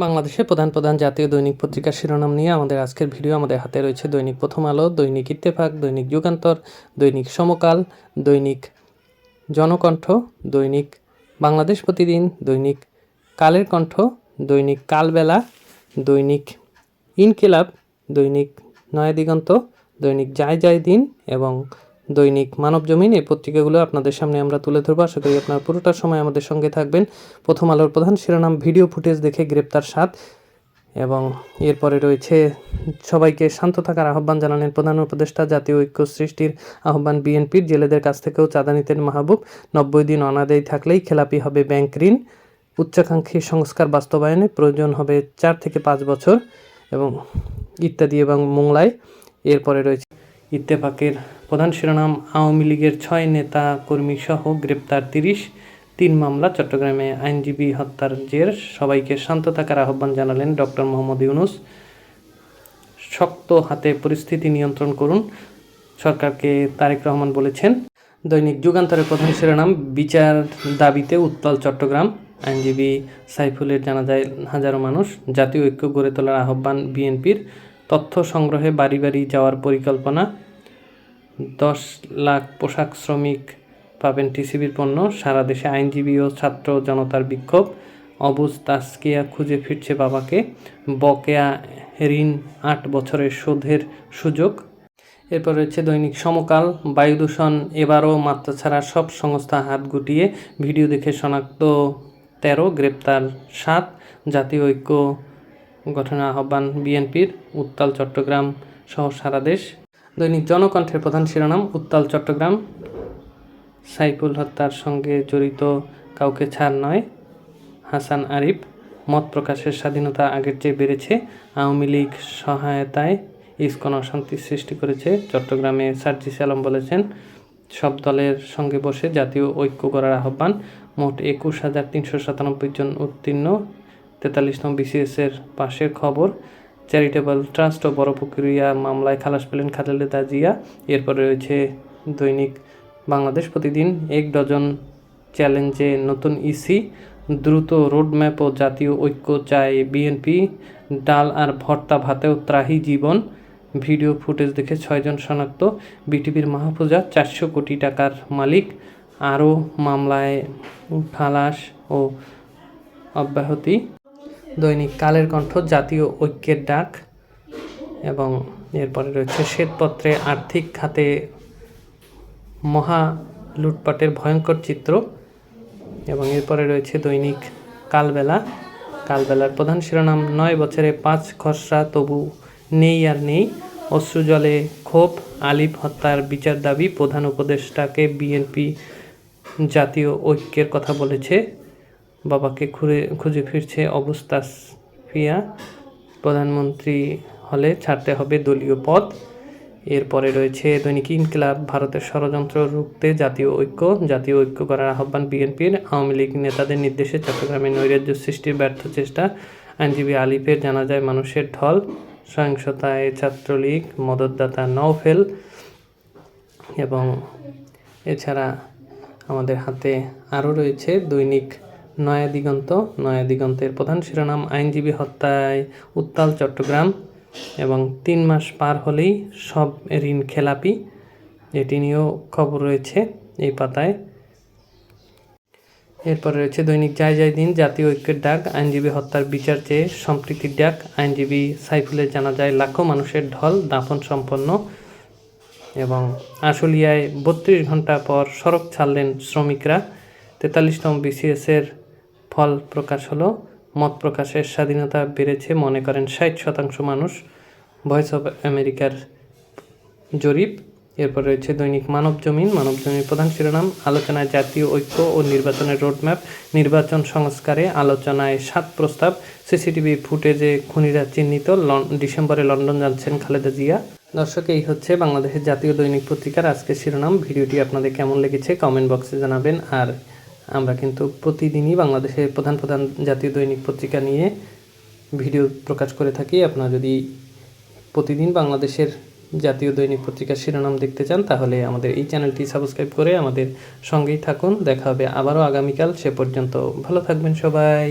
বাংলাদেশের প্রধান প্রধান জাতীয় দৈনিক পত্রিকার শিরোনাম নিয়ে আমাদের আজকের ভিডিও আমাদের হাতে রয়েছে দৈনিক প্রথম আলো, দৈনিক ইত্তেফাক, দৈনিক যুগান্তর, দৈনিক সমকাল, দৈনিক জনকণ্ঠ, দৈনিক বাংলাদেশ প্রতিদিন, দৈনিক কালের কণ্ঠ, দৈনিক কালবেলা, দৈনিক ইনকিলাব, দৈনিক নয়া দিগন্ত দৈনিক যায় যায় দিন এবং দৈনিক মানব জমিন এই পত্রিকাগুলো আপনাদের সামনে আমরা তুলে ধরবো। আশা করি আপনারা পুরোটা সময় আমাদের সঙ্গে থাকবেন। প্রথম আলোর প্রধান শিরোনাম ভিডিও ফুটেজ দেখে গ্রেপ্তার সাত। এবং এরপরে রয়েছে, সবাইকে শান্ত থাকার আহ্বান জানালেন প্রধান উপদেষ্টা, জাতীয় ঐক্য সৃষ্টির আহ্বান বিএনপির। জেলেদের কাছ থেকেও চাঁদা নিতেন মাহবুব। নব্বই দিন অনাদায়ী থাকলেই খেলাপি হবে ব্যাংক ঋণ। উচ্চাকাঙ্ক্ষী সংস্কার বাস্তবায়নে প্রয়োজন হবে চার থেকে পাঁচ বছর। এবং ইত্যাদি এবং মোংলায়। এরপরে রয়েছে, ইত্তেফাকের প্রধান শিরোনাম, আওয়ামী লীগের ছয় নেতা কর্মী সহ গ্রেপ্তার তিরিশ। তিন মামলা, চট্টগ্রামে আইনজীবী হত্যার জের। সবাইকে শান্ত থাকার আহ্বান জানালেন ডক্টর মোহাম্মদ ইউনুস। শক্ত হাতে পরিস্থিতি নিয়ন্ত্রণ করুন, সরকারকে তারেক রহমান বলেছেন। দৈনিক যুগান্তরের প্রধান শিরোনাম, বিচার দাবিতে উত্তাল চট্টগ্রাম। আইনজীবী সাইফুলের জানা যায় হাজারো মানুষ জাতীয় ঐক্য গড়ে তোলার আহ্বান বিএনপির। তথ্য সংগ্রহে বাড়ি বাড়ি যাওয়ার পরিকল্পনা। দশ লাখ পোশাক শ্রমিক পাবেন টিসিবির পণ্য। সারা দেশে আইনজীবী ও ছাত্র জনতার বিক্ষোভ। অবুজ তাস্কিয়া খুঁজে ফিরছে বাবাকে। বকেয়া ঋণ আট বছরের শোধের সুযোগ। এরপর রয়েছে দৈনিক সমকাল। বায়ু দূষণ এবারও মাত্রা ছাড়া সব সংস্থা হাত গুটিয়ে ভিডিও দেখে শনাক্ত তেরো, গ্রেপ্তার সাত। জাতীয় ঐক্য গঠনের আহ্বান বিএনপির। উত্তাল চট্টগ্রাম সহ সারা দেশ। দৈনিক জনকণ্ঠের প্রধান শিরোনাম, উত্তাল চট্টগ্রাম। সাইফুল হত্যার সঙ্গে জড়িত কাউকে ছাড় নয়। হাসান আরিফ, মত প্রকাশের স্বাধীনতা আগের চেয়ে বেড়েছে। আওয়ামী লীগ সহায়তায় ইসকন অশান্তি সৃষ্টি করেছে। চট্টগ্রামে সার্জিস আলম বলেছেন, সব দলের সঙ্গে বসে জাতীয় ঐক্য করার আহ্বান। মোট একুশ হাজার তিনশো সাতানব্বই জন উত্তীর্ণ। তেতাল্লিশতম বিসিএসের পাশের খবর চ্যারিটেবল ট্রাস্ট ও বড় প্রক্রিয়া মামলায় খালাস পেলেন খালেদা জিয়া। এরপরে রয়েছে দৈনিক বাংলাদেশ। প্রতিদিন এক ডজন চ্যালেঞ্জে নতুন ইসি, দ্রুত রোডম্যাপ ও জাতীয় ঐক্য চায় বিএনপি। ডাল আর ভর্তা ভাতেও ত্রাহি জীবন। ভিডিও ফুটেজ দেখে ছয়জন শনাক্ত। বিটিভির মাহফুজা, চারশো কোটি টাকার মালিক। আরও মামলায় খালাস ও অব্যাহতি। দৈনিক কালের কণ্ঠ, জাতীয় ঐক্যের ডাক এবং এরপরে রয়েছে শ্বেতপত্রে আর্থিক খাতে মহা লুটপাটের ভয়ঙ্কর চিত্র এবং এরপরে রয়েছে দৈনিক কালবেলা। কালবেলার প্রধান শিরোনাম, নয় বছরে পাঁচ খসড়া, তবু নেই আর নেই। অশ্রুজলে ক্ষোভ আলিফ হত্যার বিচার দাবি প্রধান উপদেষ্টাকে বিএনপি জাতীয় ঐক্যের কথা বলেছে। বাবাকে খুঁড়ে খুঁজে ফিরছে অবস্থা ফিয়া। প্রধানমন্ত্রী হলে ছাড়তে হবে দলীয় পদ। এরপরে রয়েছে দৈনিক ইনকিলাব, ভারতের ষড়যন্ত্র রুখতে জাতীয় ঐক্য। জাতীয় ঐক্য করার আহ্বান বিএনপির। আওয়ামী লীগ নেতাদের নির্দেশে চট্টগ্রামে নৈরাজ্য সৃষ্টির ব্যর্থ চেষ্টা। আইনজীবী আলিফের জানা যায় মানুষের ঢল। সহিংসতায় ছাত্রলীগ, মদতদাতা নওফেল। এবং এছাড়া আমাদের হাতে আরও রয়েছে দৈনিক নয়া দিগন্ত, নয়া দিগন্তের প্রধান শিরোনাম আইনজীবী হত্যায় উত্তাল চট্টগ্রাম এবং তিন মাস পার হলেই সব ঋণ খেলাপি, এটি নিয়েও খবর রয়েছে এই পাতায়। এরপরে রয়েছে দৈনিক যায় যায় দিন, জাতীয় ঐক্যের ডাক, আইনজীবী হত্যার বিচার চেয়ে সম্প্রীতির ডাক, আইনজীবী সাইফুলের জানা যায় লাখো মানুষের ঢল দাফন সম্পন্ন এবং আশুলিয়ায় বত্রিশ ঘণ্টা পর সড়ক ছাড়লেন শ্রমিকরা, তেতাল্লিশতম বিসিএসের ফল প্রকাশ হলো, মত প্রকাশের স্বাধীনতা বেড়েছে, মনে করেন ষাট শতাংশ মানুষ। ভয়েস অফ আমেরিকার জরিপ, এরপর রয়েছে দৈনিক মানব জমিন। মানব জমিন প্রধান শিরোনাম, আলোচনায় জাতীয় ঐক্য ও নির্বাচনের রোডম্যাপ, নির্বাচন সংস্কারে আলোচনায় সাত প্রস্তাব, সিসিটিভি ফুটেজে খুনিরা চিহ্নিত ডিসেম্বরে লন্ডন যাচ্ছেন খালেদা জিয়া। দর্শক, এই হচ্ছে বাংলাদেশের জাতীয় দৈনিক পত্রিকার আজকের শিরোনাম। ভিডিওটি আপনাদের কেমন লেগেছে কমেন্ট বক্সে জানাবেন। আর আমরা কিন্তু প্রতিদিনই বাংলাদেশের প্রধান প্রধান জাতীয় দৈনিক পত্রিকা নিয়ে ভিডিও প্রকাশ করে থাকি। আপনারা যদি প্রতিদিন বাংলাদেশের জাতীয় দৈনিক পত্রিকার শিরোনাম দেখতে চান, তাহলে আমাদের এই চ্যানেলটি সাবস্ক্রাইব করে আমাদের সঙ্গেই থাকুন। দেখা হবে আবারও আগামীকাল। সে পর্যন্ত ভালো থাকবেন সবাই।